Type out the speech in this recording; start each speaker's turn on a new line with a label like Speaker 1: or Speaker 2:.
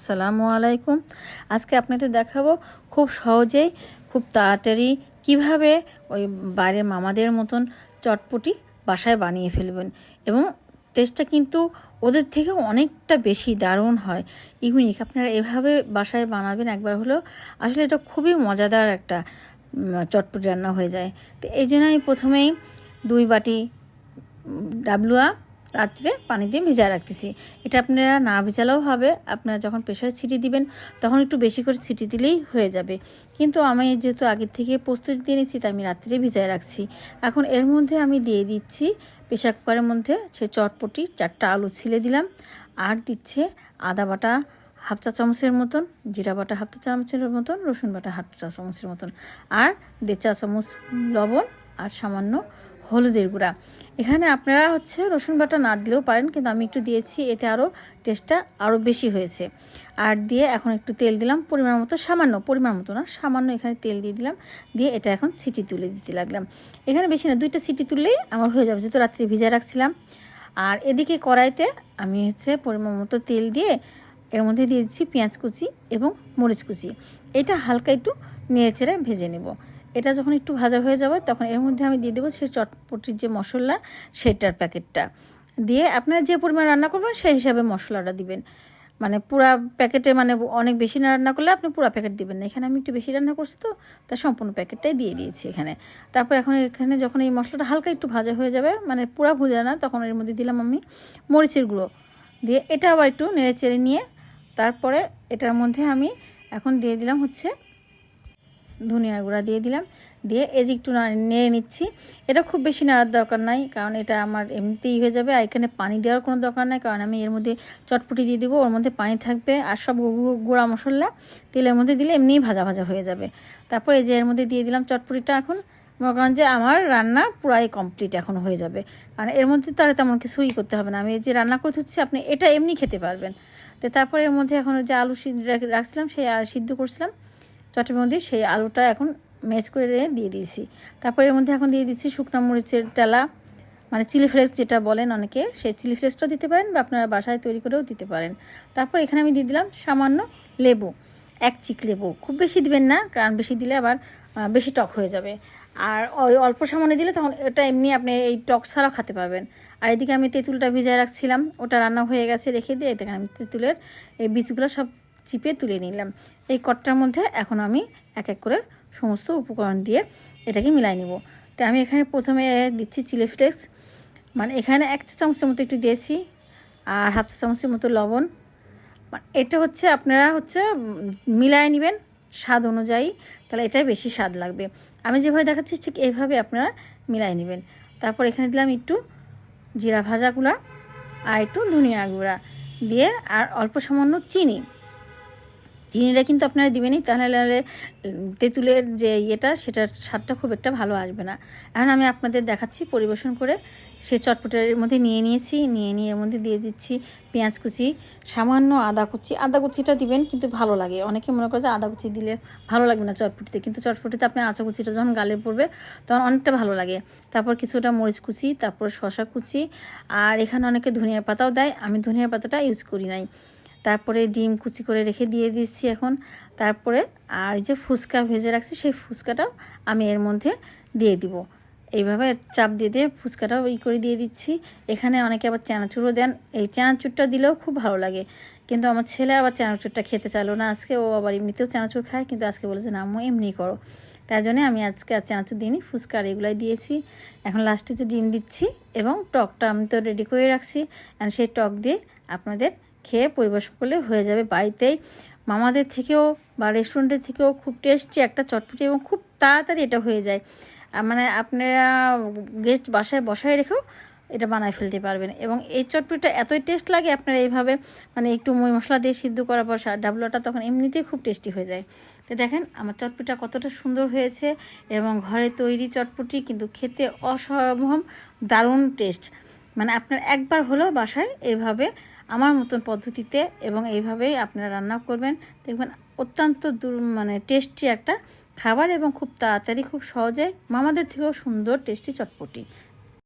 Speaker 1: আসসালামু আলাইকুম। আজকে আপনাদের দেখাবো খুব সহজেই, খুব তাড়াতাড়ি কীভাবে ওই বাইরের মামাদের মতন চটপটি বাসায় বানিয়ে ফেলবেন এবং টেস্টটা কিন্তু ওদের থেকে অনেকটা বেশি দারুণ হয়। ইউনিক, আপনারা এভাবে বাসায় বানাবেন একবার হলেও আসলে এটা খুবই মজাদার একটা চটপটি রান্না হয়ে যায়। তো এই জন্য আমি প্রথমেই দুই বাটি ডাবলুয়া রাত্রে পানি দিয়ে ভিজায় রাখতেছি। এটা আপনারা না ভিজালেও হবে। আপনারা যখন প্রেশারে ছিটি দিবেন, তখন একটু বেশি করে ছিটি দিলেই হয়ে যাবে। কিন্তু আমি যেহেতু আগের থেকে প্রস্তুতি দিয়ে নিচ্ছি তাই আমি রাত্রে ভিজায় রাখছি। এখন এর মধ্যে আমি দিয়ে দিচ্ছি প্রেশার কুকারের মধ্যে সে চটপটি, চারটা আলু ছিলে দিলাম। আর দিচ্ছে আদা বাটা হাফ চা চামচের মতন, জিরা বাটা হাফ চা চামচের মতন, রসুন বাটা হাফ চা চামচের মতন। আর দেড় চা চামচ লবণ আর সামান্য হলুদের গুঁড়া। এখানে আপনারা হচ্ছে রসুন বাটা না দিলেও পারেন, কিন্তু আমি একটু দিয়েছি, এতে আরও টেস্টটা আরও বেশি হয়েছে। আর দিয়ে এখন একটু তেল দিলাম, পরিমাণ মতো সামান্য, পরিমাণ মতো না, সামান্য এখানে তেল দিয়ে দিলাম। দিয়ে এটা এখন ছিটি তুলে দিতে লাগলাম। এখানে বেশি না, দুইটা ছিটি তুললেই আমার হয়ে যাবে, যেহেতু রাত্রে ভিজায় রাখছিলাম। আর এদিকে কড়াইতে আমি হচ্ছে পরিমাণ মতো তেল দিয়ে এর মধ্যে দিয়ে দিচ্ছি পেঁয়াজ কুচি এবং মরিচ কুচি। এটা হালকা একটু নেড়ে চেড়ে ভেজে নেব। এটা যখন একটু ভাজা হয়ে যাবে, তখন এর মধ্যে আমি দিয়ে দেবো সেই চটপটির যে মশলা, সেটার প্যাকেটটা। দিয়ে আপনারা যে পরিমাণ রান্না করবেন, সেই হিসাবে মশলাটা দিবেন। মানে পুরা প্যাকেটে মানে অনেক বেশি না রান্না করলে আপনি পুরা প্যাকেট দিবেন না। এখানে আমি একটু বেশি রান্না করছি তো, তার সম্পূর্ণ প্যাকেটটাই দিয়ে দিয়েছি এখানে। তারপর এখন এখানে যখন এই মশলাটা হালকা একটু ভাজা হয়ে যাবে মানে পুরা ভুজা না, তখন এর মধ্যে দিলাম আমি মরিচের গুঁড়ো। দিয়ে এটা আবার একটু নেড়ে চেড়ে নিয়ে, তারপরে এটার মধ্যে আমি এখন দিয়ে দিলাম হচ্ছে ধনিয়া গুঁড়া দিয়ে দিলাম। দিয়ে যে একটু নেড়ে নিচ্ছি। এটা খুব বেশি নাড়ার দরকার নাই, কারণ এটা আমার এমনিতেই হয়ে যাবে। আর এখানে পানি দেওয়ার কোনো দরকার নাই, কারণ আমি এর মধ্যে চটপটি দিয়ে দেবো, ওর মধ্যে পানি থাকবে। আর সব গুঁড়া মশলা তেলের মধ্যে দিলে এমনিই ভাজা ভাজা হয়ে যাবে। তারপর এই যে এর মধ্যে দিয়ে দিলাম চটপটিটা এখন, মনে করেন যে আমার রান্না পুরাই কমপ্লিট এখন হয়ে যাবে। কারণ এর মধ্যে তাহলে তেমন কিছুই করতে হবে না। আমি যে রান্না করতে হচ্ছে, আপনি এটা এমনি খেতে পারবেন। তো তারপরে এর মধ্যে এখন যে আলু সিদ্ধ রাখছিলাম, সেই সিদ্ধ করছিলাম। চটের মধ্যে সেই আলুটা এখন ম্যাচ করে দিয়ে দিয়েছি। তারপর এর মধ্যে এখন দিয়ে দিচ্ছি শুকনো মরিচের তেলা মানে চিলি ফ্লেক্স যেটা বলেন অনেকে, সেই চিলি ফ্লেক্সটাও দিতে পারেন বা আপনারা বাসায় তৈরি করেও দিতে পারেন। তারপর এখানে আমি দিয়ে দিলাম সামান্য লেবু, এক চিক লেবু। খুব বেশি দিবেন না, কারণ বেশি দিলে আবার বেশি টক হয়ে যাবে। আর ওই অল্প সামান্য দিলে তখন এটা এমনি আপনি এই টক ছাড়াও খেতে পারবেন। আর এদিকে আমি তেঁতুলটা ভিজায় রাখছিলাম, ওটা রান্না হয়ে গেছে রেখে দিয়ে, এদিকে আমি তেঁতুলের এই বীজগুলো সব চিপে তুলে নিলাম। এই কটটার মধ্যে এখন আমি এক এক করে সমস্ত উপকরণ দিয়ে এটাকে মিলাই নিব। তো আমি এখানে প্রথমে দিচ্ছি চিলি ফ্লেক্স। মানে এখানে এক চামচের মতো একটু দিয়েছি আর হাফ চামচের মতো লবণ। মানে এটা হচ্ছে আপনারা হচ্ছে মিলায় নেবেন স্বাদ অনুযায়ী, তাহলে এটাই বেশি স্বাদ লাগবে। আমি যেভাবে দেখাচ্ছি ঠিক এইভাবে আপনারা মিলাই নেবেন। তারপর এখানে দিলাম একটু জিরা ভাজা গুঁড়া আর একটু ধনিয়া গুঁড়া দিয়ে আর অল্প সামান্য চিনি। চিনিটা কিন্তু আপনারা দিবেনই, তাহলে তেঁতুলের যে ইয়েটা, সেটার স্বাদটা খুব একটা ভালো আসবে না। এখন আমি আপনাদের দেখাচ্ছি পরিবেশন করে, সে চটপটের মধ্যে নিয়ে নিয়েছি, নিয়ে নিয়ে এর মধ্যে দিয়ে দিচ্ছি পেঁয়াজ কুচি, সামান্য আদা কুচি। আদা কুচিটা দিবেন কিন্তু ভালো লাগে। অনেকে মনে করে যে আদা কুচি দিলে ভালো লাগবে না চটপটিতে, কিন্তু চটপটিতে আপনি আচা কুচিটা যখন গালে পড়বে, তখন অনেকটা ভালো লাগে। তারপর কিছুটা মরিচ কুচি, তারপর শশা কুচি, আর এখানে অনেকে ধনিয়া পাতাও দেয়। আমি ধনিয়া পাতাটা ইউজ করি নাই। তারপরে ডিম কুচি করে রেখে দিয়ে দিচ্ছি এখন। তারপরে আর যে ফুচকা ভেজে রাখছি, সেই ফুচকাটাও আমি এর মধ্যে দিয়ে দিব। এইভাবে চাপ দিয়ে দিয়ে ফুচকাটাও ই করে দিয়ে দিচ্ছি। এখানে অনেকে আবার চানাচুরও দেন। এই চানাচুরটা দিলেও খুব ভালো লাগে। কিন্তু আমার ছেলে আবার চানাচুরটা খেতে চাইলো না। আজকে ও আবার এমনিতেও চানাচুর খায়, কিন্তু আজকে বলেছে, না আম্মু, এমনি করো। তাই জন্যে আমি আজকে আর চানাচুর দিইনি, ফুচকা এগুলাই দিয়েছি। এখন লাস্টে যে ডিম দিচ্ছি এবং টকটা আমি তো রেডি করে রাখছি। আর সেই টক দিয়ে আপনাদের খেয়ে পরিবেশন করলে হয়ে যাবে। বাড়িতেই মামাদের থেকেও বা রেস্টুরেন্টের থেকেও খুব টেস্টি একটা চটপটি এবং খুব তাড়াতাড়ি এটা হয়ে যায়। মানে আপনারা গেস্ট বাসায় বসায় রেখেও এটা বানায় ফেলতে পারবেন এবং এই চটপটিটা এতই টেস্ট লাগে আপনারা এইভাবে মানে একটু মই মশলা দিয়ে সিদ্ধ করার পর ডাবলাটা তখন এমনিতেই খুব টেস্টি হয়ে যায়। তো দেখেন আমার চটপটিটা কতটা সুন্দর হয়েছে এবং ঘরে তৈরি চটপটি কিন্তু খেতে অসম্ভব দারুণ টেস্ট মানে আপনার একবার হলেও বাসায় এইভাবে আমার মতন পদ্ধতিতে এবং এইভাবেই আপনারা রান্না করবেন। দেখবেন অত্যন্ত দূর মানে টেস্টি একটা খাবার এবং খুব তাড়াতাড়ি, খুব সহজে মামাদের থেকেও সুন্দর টেস্টি চটপটি।